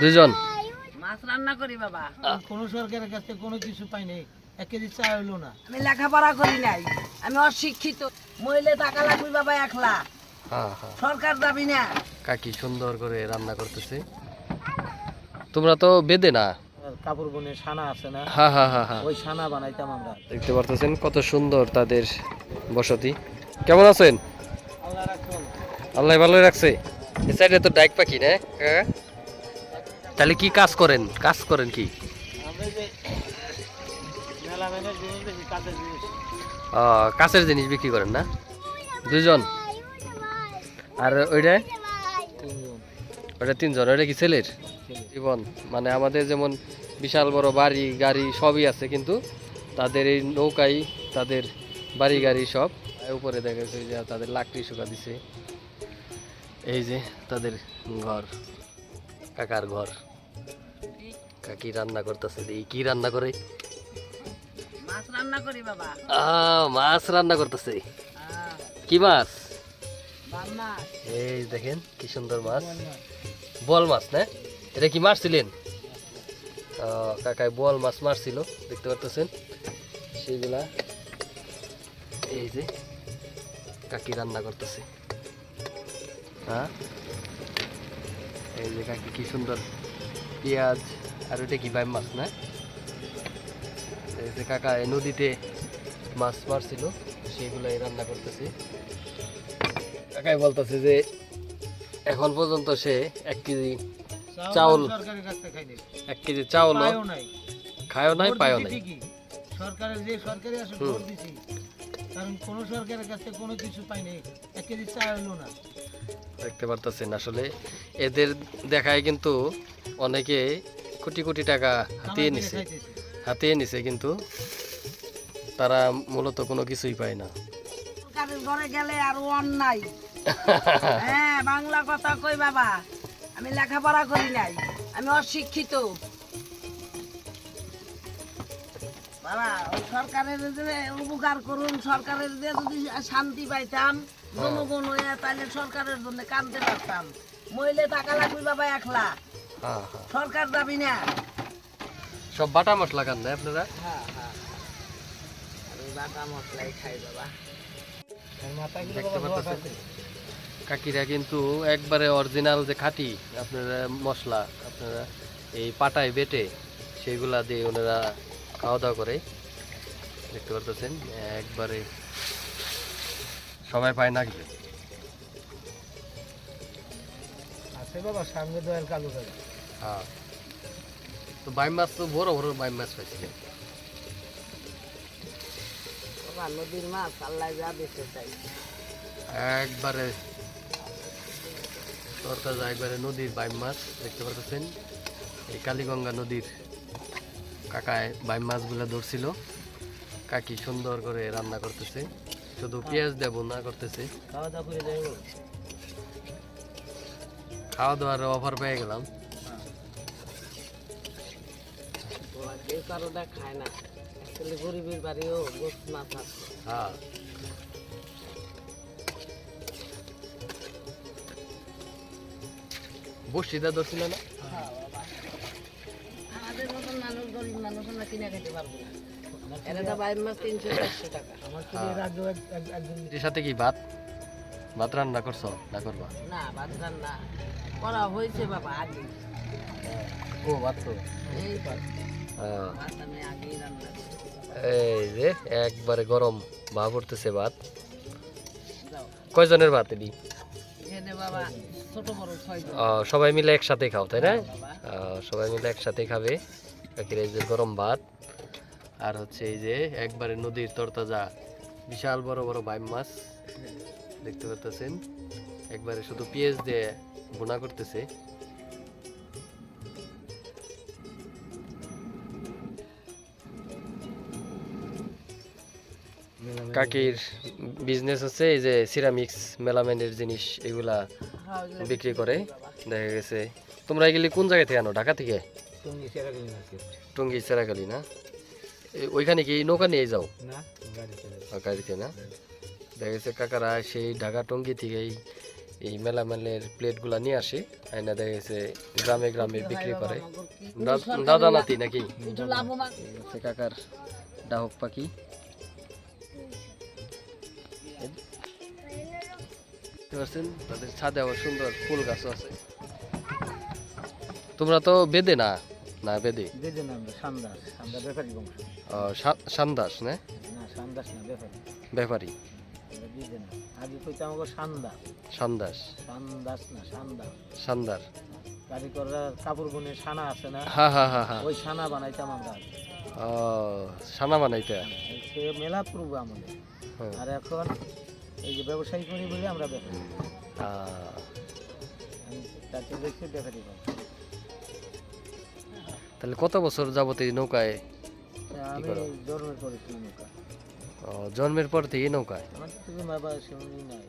দুজন। মাছ রান্না করি বাবা। কোনো সরকারের কাছে কোনো কিছু পাই নাই। এক কেজি চা হইল না। আমি লেখাপড়া করি নাই। আমি অশিক্ষিত। মহিলা টাকা লাগবে বাবা একলা। হ্যাঁ হ্যাঁ সরকার দাবি না। কাকি সুন্দর করে রান্না করতেছে। তোমরা তো বেদে না? কাপড় বনের সানা আছে না? হ্যাঁ হ্যাঁ হ্যাঁ হ্যাঁ ওই সানা বানাইতাম আমরা। দেখতে পারতেছেন কত সুন্দর তাদের বসতি। কেমন আছেন? আল্লাহ রাখুন আল্লাহ ভালো রাখছে। এই সাইডে তো ডাইক পাখি না কাকা? তাহলে কি কাজ করেন? কাজ করেন কি? কাছের জিনিস বিক্রি করেন না? দুজন আর ওইটা? ওইটা তিনজন ওইটা কি ছেলের? জীবন। মানে আমাদের যেমন বিশাল বড় বাড়ি গাড়ি সবই আছে কিন্তু তাদের এই নৌকাই তাদের বাড়ি গাড়ি সব। উপরে দেখা যাচ্ছে যে তাদের লাকড়ি শুকা দিছে। এই যে তাদের ঘর কাকার ঘর। কাকি রান্না করতেছে এই কি রান্না করে? মাছ রান্না করি বাবা। মাছ রান্না করতেছে। কি মাছ? মাছ। এই দেখেন কি সুন্দর মাছ। বল মাছ। না? এটা কি মারছিলেন কাকায় বল মাছ মারছিল দেখতে পারতেছেন? সেইগুলা। এই যে কাকি রান্না করতেছে। হ্যাঁ? এই যে কাকি কি সুন্দর। পেঁয়াজ আর ওটা কি বাইম মাছ না? কাকা এই নদীতে মাছ মারছিল সেইগুলাই রান্না করতেছে। কাকাই বলতেছে যে এখন পর্যন্ত সে এক কেজি চাউল। এক কেজি চাউল খায়ও নাই পায়ও নাই। সরকারের যে সরকারি আসে হুম। দিছি। কারণ কোন সরকারের কাছে কোনো কিছু পাই নাই এক কেজি চা না। দেখতে পারতেছেন আসলে এদের দেখায় কিন্তু অনেকে কোটি কোটি টাকা হাতিয়ে নিছে। হাতিয়ে নিছে কিন্তু তারা মূলত কোনো কিছুই পায় না। সরকারের ঘরে গেলে আর অন্যায় হ্যাঁ বাংলা কথা কই বাবা? আমি লেখাপড়া করি নাই। আমি অশিক্ষিত। বাবা ওই সরকারের উপকার করুন সরকারের যদি শান্তি পাইতাম জনগণ হয়ে তাহলে সরকারের জন্য কানতে পারতাম। মহিলা টাকা লাগবে বাবা একলা হ্যাঁ হ্যাঁ সরকার দাবি না। সব বাটা মশলা খান না আপনারা? হ্যাঁ হ্যাঁ। আমি বাটা মশলাই খাই বাবা। দেখতে বাবা ধোয়া পারতেছেন? থাকে। কাকিরা কিন্তু একবারে অরিজিনাল যে খাঁটি আপনারা মশলা আপনারা এই পাটায় বেটে সেগুলা দিয়ে ওনারা খাওয়া দাওয়া করে। দেখতে পারতেছেন? একবারে সবাই পায় না আছে বাবা সামনে দয়াল কালু ভাই। হ্যাঁ তো বাইম মাছ তো বড় বড় বাইম মাছ পাইছিলেন বাবা নদীর মাছ আল্লাহ যা দিতে চাই একবারে তরতাজা একবারে নদীর বাইম মাছ দেখতে পারতেছেন? এই কালীগঙ্গা নদীর কাকায় বাইম মাছগুলো ধরছিল। কাকি সুন্দর করে রান্না করতেছে। শুধু পেঁয়াজ দেব না করতেছে। খাওয়া দাওয়া করে যাইব। খাওয়া দাওয়ার অফার পেয়ে গেলাম। ওরা কেউ কারোটা খায় না। আসলে গরিবের বাড়িও গোস হ্যাঁ। বসিদা ধরছিল না? আমাদের মতন মানুষ গরিব মানুষ আমরা কিনে খেতে পারব না। এর বাইর মাছ তিনশো চারশো টাকা। আমার সাথে কি ভাত? ভাত রান্না করছ? না করবা? না ভাত রান্না করা হয়েছে বাবা আগে। ও ভাত তো। এই হ্যাঁ। এই যে একবারে গরম ভাব উঠতেছে ভাত। কয়জনের ভাত এটি? সবাই মিলে একসাথে খাও তাই না? আহ, সবাই মিলে একসাথে খাবে। এই যে গরম ভাত। আর হচ্ছে এই যে একবারে নদীর তরতাজা বিশাল বড় বড় বাইম মাছ। দেখতে পাচ্ছেন একবারে শুধু পেঁয়াজ দিয়ে বোনা করতেছে। কাকির বিজনেস হচ্ছে এই যে সিরামিক্স মেলামেনের জিনিস এগুলা হ্যাঁ, বিক্রি করে। দেখা গেছে। তোমরা এগুলি কোন জায়গা থেকে আনো ঢাকা থেকে? টঙ্গি সেরাগালি না ওইখানে কি নৌকা নিয়ে যাও? গাড়িতে না? দেখা গেছে কাকারা সেই ঢাকা টঙ্গি থেকেই এই মেলামেলের প্লেটগুলা নিয়ে আসে। আয়না দেখা গেছে গ্রামে গ্রামে বিক্রি করে। দাদা নাতি নাকি? কাকার ডাহক পাখি। দেখতে পাচ্ছেন তাদের ছাদে আবার সুন্দর ফুল গাছও আছে। তোমরা তো বেদে না? না বেদে? বেদে না আমরা সান্দাস আমরা ব্যাপারী বংশ। আহ, সান্দাস না? না সান্দাস না ব্যাপারী। ব্যাপারী। বেদে না আগে কইতাম আমাকে সান্দা। সান্দাস। সান্দাস না সান্দা। সান্দার। কারিগররা কাপড় বুনে সানা আছে না? হা হা হা হা। ওই সানা বানাইতাম আমরা ও সানা বানাইতে? সে মেলা পূর্ব আমাদের। আর এখন এই যে ব্যবসায়ী করি বলে আমরা তাকে দেখে দেখা দিব তাহলে কত বছর যাবত এই নৌকায় আমি জন্মের পরে নৌকা। জন্মের পর থেকে নৌকায়? আমার তো বাবা শুনি নাই।